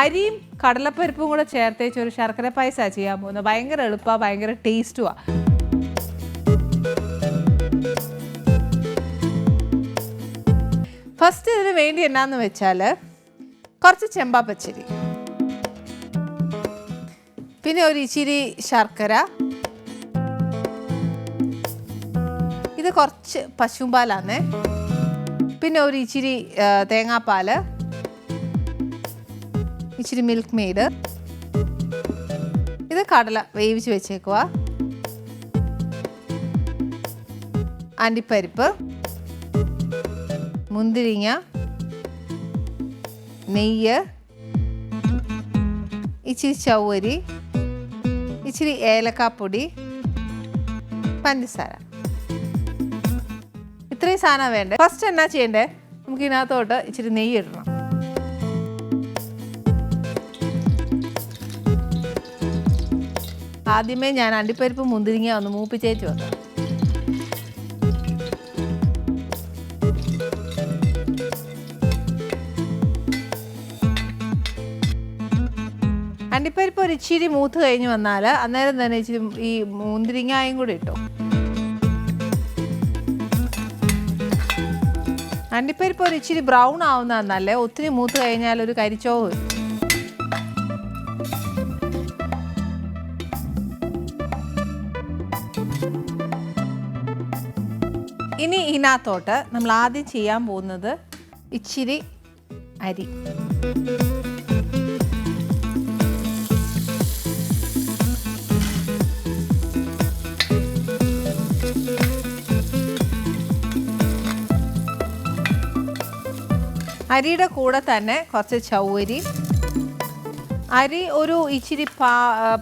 അരിയും കടലപ്പരിപ്പും കൂടെ ചേർത്തേച്ച് ഒരു ശർക്കര പായസ ചെയ്യാൻ പോകുന്നത്. ഭയങ്കര എളുപ്പമാണ് ഭയങ്കര ടേസ്റ്റുമാണ് ഫസ്റ്റ് ഇതിന് വേണ്ടി എന്നാന്ന് വെച്ചാൽ കുറച്ച് ചെമ്പാ പച്ചരി. പിന്നെ ഒരു ഇച്ചിരി ശർക്കര. ഇത് കുറച്ച് പശുമ്പാലാന്നേ. പിന്നെ ഒരു ഇച്ചിരി ആ, തേങ്ങാപ്പാൽ. ഇച്ചിരി മിൽക്ക് മെയ്ഡ് ഇത് കടല വേവിച്ച് വെച്ചേക്കുക അണ്ടിപ്പരിപ്പ് മുന്തിരിങ്ങ നെയ്യ് ഇച്ചിരി ചവ്വരി ഇച്ചിരി ഏലക്കാപ്പൊടി പഞ്ചസാര. ഇത്രയും സാധനം വേണ്ടേ? ഫസ്റ്റ് എന്നാ ചെയ്യണ്ടേ? നമുക്ക് ഇതിനകത്തോട്ട് ഇച്ചിരി നെയ്യ് ഇടണം. ആദ്യമേ ഞാൻ അണ്ടിപ്പരിപ്പ് മുന്തിരിങ്ങ ഒന്ന് മൂപ്പിച്ചേച്ച് വെക്കാം അണ്ടിപ്പരിപ്പ് ഒരു ഇച്ചിരി മൂത്ത് കഴിഞ്ഞ് വന്നാൽ അന്നേരം തന്നെ ഇച്ചിരി ഈ മുന്തിരിങ്ങായും കൂടി ഇട്ടു. അണ്ടിപ്പരിപ്പ് ഒരു ഇച്ചിരി ബ്രൗൺ ആവുന്നതെന്നല്ലേ ഒത്തിരി മൂത്ത് കഴിഞ്ഞാൽ ഒരു കരിച്ചോവ് ഇനി ഇതിനകത്തോട്ട് നമ്മൾ ആദ്യം ചെയ്യാൻ പോകുന്നത് ഇച്ചിരി അരി. അരിയുടെ കൂടെ തന്നെ കുറച്ച് ചൗവരി. അരി ഒരു ഇച്ചിരി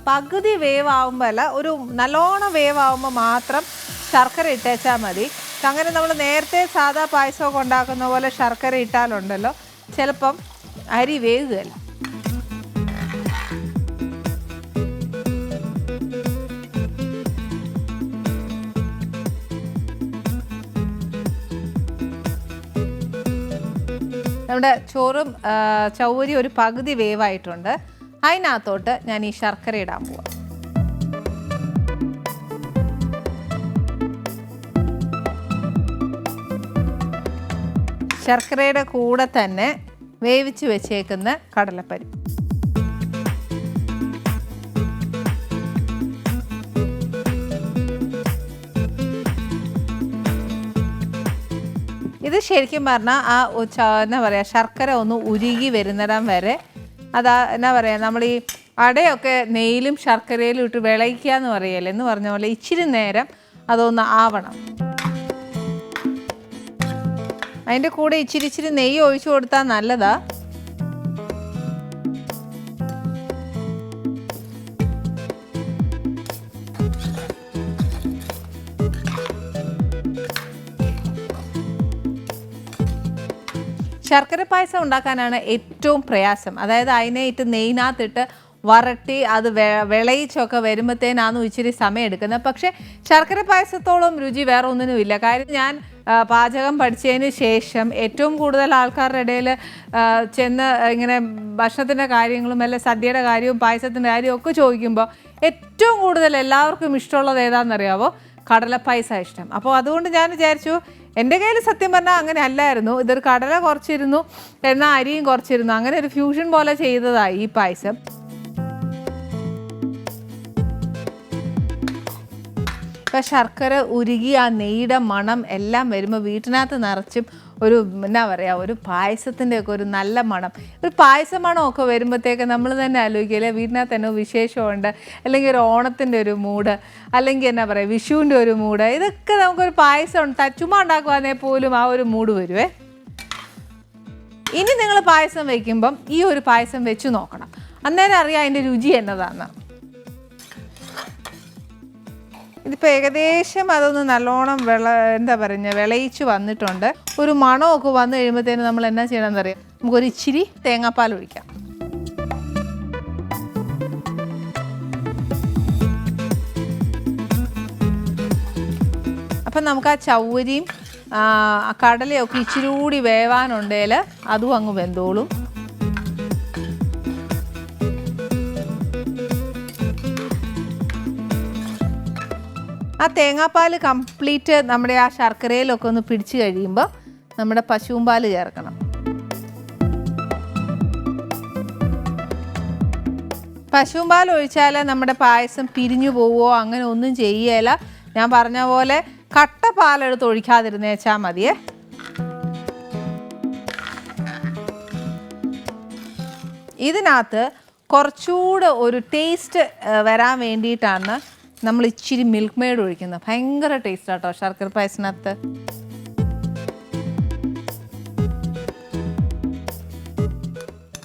പകുതി വേവാകുമ്പോൾ അല്ല ഒരു നല്ലോണം വേവാകുമ്പോൾ മാത്രം ശർക്കര ഇട്ടേച്ചാൽ മതി. അങ്ങനെ നമ്മൾ നേരത്തെ സാധാ പായസമൊക്കെ ഉണ്ടാക്കുന്ന പോലെ ശർക്കര ഇട്ടാലുണ്ടല്ലോ. ചിലപ്പം അരി വേകുകയല്ല നമ്മുടെ ചോറും ചൗരി ഒരു പകുതി വേവായിട്ടുണ്ട്. അതിനകത്തോട്ട് ഞാൻ ഈ ശർക്കര ഇടാൻ പോവാം. ശർക്കരയുടെ കൂടെ തന്നെ വേവിച്ച് വെച്ചേക്കുന്ന കടലപ്പരി. ഇത് ശരിക്കും പറഞ്ഞാൽ ആ എന്നാ പറയുക ശർക്കര ഒന്ന് ഉരുകി വരുന്നിടം വരെ അതാ എന്നാ പറയുക നമ്മൾ ഈ അടയൊക്കെ നെയ്യിലും ശർക്കരയിലും ഇട്ട് വിളയിക്കുക എന്ന് പറയല്ലേ? എന്ന് പറഞ്ഞ പോലെ ഇച്ചിരി നേരം അതൊന്ന് ആവണം. അതിന്റെ കൂടെ ഇച്ചിരി ഇച്ചിരി നെയ്യ് ഒഴിച്ചു കൊടുത്താൽ നല്ലതാ. ശർക്കര പായസം ഉണ്ടാക്കാനാണ് ഏറ്റവും പ്രയാസം. അതായത് അതിനെ ഇട്ട് നെയ്യിനകത്തിട്ട് വരട്ടി അത് വെ- വിളയിച്ചൊക്കെ വരുമ്പത്തേനാന്ന് ഇച്ചിരി സമയം എടുക്കുന്നത്. പക്ഷേ ശർക്കര പായസത്തോളം രുചി വേറെ ഒന്നിനുമില്ല കാര്യം ഞാൻ പാചകം പഠിച്ചതിന് ശേഷം ഏറ്റവും കൂടുതൽ ആൾക്കാരുടെ ഇടയിൽ ചെന്ന് ഇങ്ങനെ ഭക്ഷണത്തിന്റെ കാര്യങ്ങളും അല്ലെ സദ്യയുടെ കാര്യവും പായസത്തിന്റെ കാര്യവും ഒക്കെ ചോദിക്കുമ്പോൾ ഏറ്റവും കൂടുതൽ എല്ലാവർക്കും ഇഷ്ടമുള്ളത് ഏതാണെന്നറിയാവോ? പായസ ഇഷ്ടം. അപ്പോൾ അതുകൊണ്ട് ഞാൻ വിചാരിച്ചു എന്റെ കയ്യിൽ സത്യം പറഞ്ഞാൽ അങ്ങനെ അല്ലായിരുന്നു. ഇതൊരു കടല കുറച്ചിരുന്നു എന്നാൽ അരിയും കുറച്ചിരുന്നു. അങ്ങനെ ഒരു ഫ്യൂഷൻ പോലെ ചെയ്തതായി ഈ പായസം. ഇപ്പം ശർക്കര ഉരുകി ആ നെയ്യുടെ മണം എല്ലാം വരുമ്പോൾ വീട്ടിനകത്ത് നിറച്ചും ഒരു എന്നാ പറയുക ഒരു പായസത്തിന്റെ ഒക്കെ ഒരു നല്ല മണം. ഒരു പായസ മണമൊക്കെ വരുമ്പോഴത്തേക്ക് നമ്മൾ തന്നെ ആലോചിക്കില്ലേ വീട്ടിനകത്ത് തന്നെ വിശേഷമുണ്ട് അല്ലെങ്കിൽ ഒരു ഓണത്തിന്റെ ഒരു മൂഡ് അല്ലെങ്കിൽ എന്നാ പറയുക വിഷുവിന്റെ ഒരു മൂഡ് ഇതൊക്കെ നമുക്കൊരു പായസം ചുമ്മാ ഉണ്ടാക്കുവാണെങ്കിൽ പോലും ആ ഒരു മൂഡ് വരുവേ. ഇനി നിങ്ങൾ പായസം വയ്ക്കുമ്പം ഈ ഒരു പായസം വെച്ച് നോക്കണം. അന്നേരം അറിയാം അതിന്റെ രുചി എന്നതാന്ന്. ഇതിപ്പോൾ ഏകദേശം അതൊന്ന് നല്ലോണം വിള എന്താ പറയുക വിളയിച്ച് വന്നിട്ടുണ്ട്. ഒരു മണമൊക്കെ വന്നു കഴിയുമ്പോഴത്തേന് നമ്മൾ എന്നാ ചെയ്യണമെന്ന് അറിയാം? നമുക്കൊരു ഇച്ചിരി തേങ്ങാപ്പാൽ ഒഴിക്കാം. അപ്പം നമുക്ക് ആ ആ കടലയൊക്കെ ഇച്ചിരി കൂടി വേവാനുണ്ടെങ്കിൽ അതും അങ്ങ് വെന്തോളും. ആ തേങ്ങാപ്പാൽ കംപ്ലീറ്റ് നമ്മുടെ ആ ശർക്കരയിലൊക്കെ ഒന്ന് പിടിച്ചു കഴിയുമ്പോൾ നമ്മുടെ പശുവും പാൽ ചേർക്കണം. പശുവും പാൽ ഒഴിച്ചാൽ നമ്മുടെ പായസം പിരിഞ്ഞു പോവുമോ അങ്ങനെ ഒന്നും ചെയ്യേല. ഞാൻ പറഞ്ഞ പോലെ കട്ട പാലെടുത്ത് ഒഴിക്കാതിരുന്നേച്ചാൽ മതിയേ. ഇതിനകത്ത് കുറച്ചുകൂടെ ഒരു ടേസ്റ്റ് വരാൻ വേണ്ടിയിട്ടാണ് നമ്മൾ ഇച്ചിരി മിൽക്ക് മെയ്ഡ് ഒഴിക്കുന്നത് ഭയങ്കര ടേസ്റ്റ് ആട്ടോ ശർക്കര പായസിനകത്ത്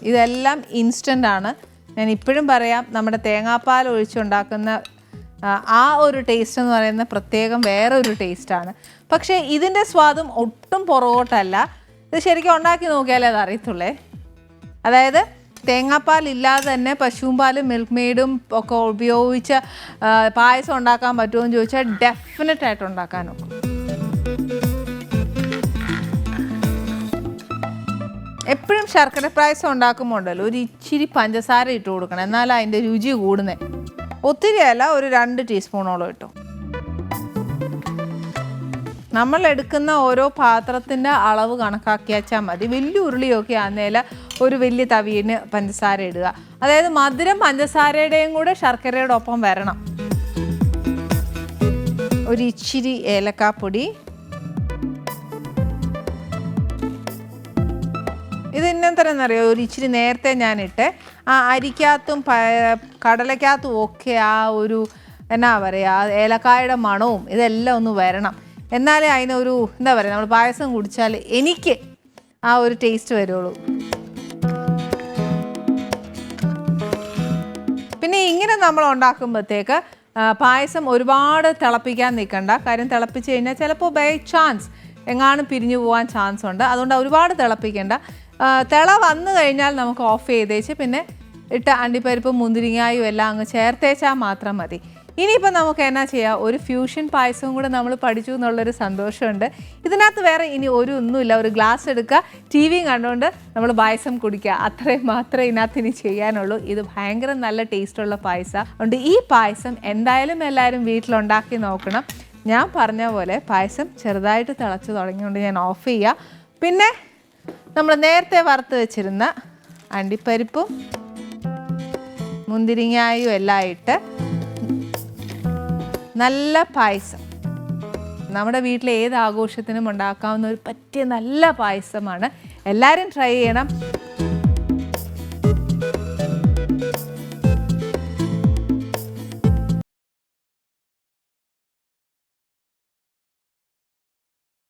ഇതെല്ലാം ഇൻസ്റ്റന്റ് ആണ്. ഞാൻ ഇപ്പോഴും പറയാം നമ്മുടെ തേങ്ങാപ്പാൽ ഒഴിച്ചുണ്ടാക്കുന്ന ആ, ഒരു ടേസ്റ്റ് എന്ന് പറയുന്ന പ്രത്യേകം വേറെ ഒരു ടേസ്റ്റാണ് പക്ഷേ ഇതിന്റെ സ്വാദും ഒട്ടും പുറകോട്ടല്ല. ഇത് ശരിക്കും ഉണ്ടാക്കി നോക്കിയാലേ അത് അറിയത്തുള്ളേ അതായത് തേങ്ങാപ്പാൽ ഇല്ലാതെ തന്നെ പശുവും പാലും മിൽക്ക് മെയ്ഡും ഒക്കെ ഉപയോഗിച്ച് പായസം ഉണ്ടാക്കാൻ പറ്റുമോ എന്ന് ചോദിച്ചാൽ ഡെഫിനറ്റ് ആയിട്ട് ഉണ്ടാക്കാൻ നോക്കും എപ്പോഴും ശർക്കര പായസം ഉണ്ടാക്കുമ്പോൾ ഉണ്ടല്ലോ ഒരു ഇച്ചിരി പഞ്ചസാര ഇട്ട് കൊടുക്കണം എന്നാലും അതിന്റെ രുചി കൂടുന്നേ. ഒത്തിരി അല്ല ഒരു രണ്ട് ടീസ്പൂണോളം ഇട്ടു. നമ്മൾ എടുക്കുന്ന ഓരോ പാത്രത്തിന്റെ അളവ് കണക്കാക്കിയാച്ചാൽ മതി. വലിയ ഉരുളിയൊക്കെ ആന്നേല ഒരു വലിയ തവിയിന് പഞ്ചസാര ഇടുക. അതായത് മധുരം പഞ്ചസാരയുടെയും കൂടെ ശർക്കരയുടെ ഒപ്പം വരണം. ഒരു ഇച്ചിരി ഏലക്കാപ്പൊടി. ഇത് ഇന്നെന്തരെന്നറിയോ ഒരു ഇച്ചിരി നേരത്തെ ഞാനിട്ട് ആ അരിക്കകത്തും കടലക്കകത്തും ഒക്കെ ആ ഒരു എന്നാ പറയുക ഏലക്കായുടെ മണവും ഇതെല്ലാം ഒന്ന് വരണം. എന്നാലേ അതിനൊരു എന്താ പറയുക നമ്മൾ പായസം കുടിച്ചാൽ എനിക്ക് ആ ഒരു ടേസ്റ്റ് വരുള്ളൂ. ഇങ്ങനെ നമ്മൾ ഉണ്ടാക്കുമ്പോഴത്തേക്ക് പായസം ഒരുപാട് തിളപ്പിക്കാൻ നിൽക്കണ്ട. കാര്യം തിളപ്പിച്ച് കഴിഞ്ഞാൽ ചിലപ്പോൾ ബൈ ചാൻസ് എങ്ങാനും പിരിഞ്ഞു പോകാൻ ചാൻസ് ഉണ്ട്. അതുകൊണ്ട് ഒരുപാട് തിളപ്പിക്കേണ്ട. തിള വന്നു കഴിഞ്ഞാൽ നമുക്ക് ഓഫ് ചെയ്തേച്ച് പിന്നെ ഇട്ട അണ്ടിപ്പരിപ്പും മുന്തിരിങ്ങായും എല്ലാം അങ്ങ് ചേർത്തേച്ചാൽ മാത്രം മതി. ഇനിയിപ്പോൾ നമുക്ക് എന്നാ ചെയ്യാം? ഒരു ഫ്യൂഷൻ പായസവും കൂടെ നമ്മൾ പഠിച്ചു എന്നുള്ളൊരു സന്തോഷമുണ്ട്. ഇതിനകത്ത് വേറെ ഇനി ഒരു ഒന്നുമില്ല. ഒരു ഗ്ലാസ് എടുക്കുക ടി വിയും കണ്ടുകൊണ്ട് നമ്മൾ പായസം കുടിക്കുക. അത്രയും മാത്രമേ ഇതിനകത്ത് ഇനി ചെയ്യാനുള്ളൂ. ഇത് ഭയങ്കര നല്ല ടേസ്റ്റുള്ള പായസം. അതുകൊണ്ട് ഈ പായസം എന്തായാലും എല്ലാവരും വീട്ടിലുണ്ടാക്കി നോക്കണം. ഞാൻ പറഞ്ഞ പോലെ പായസം ചെറുതായിട്ട് തിളച്ച് തുടങ്ങിയോണ്ട് ഞാൻ ഓഫ് ചെയ്യുക പിന്നെ നമ്മൾ നേരത്തെ വറുത്ത് വെച്ചിരുന്ന അണ്ടിപ്പരിപ്പും മുന്തിരിങ്ങായും എല്ലാം ഇട്ട് നല്ല പായസം. നമ്മുടെ വീട്ടിലെ ഏത് ആഘോഷത്തിനും ഉണ്ടാക്കാവുന്ന ഒരു പറ്റിയ നല്ല പായസമാണ്. എല്ലാവരും ട്രൈ ചെയ്യണം.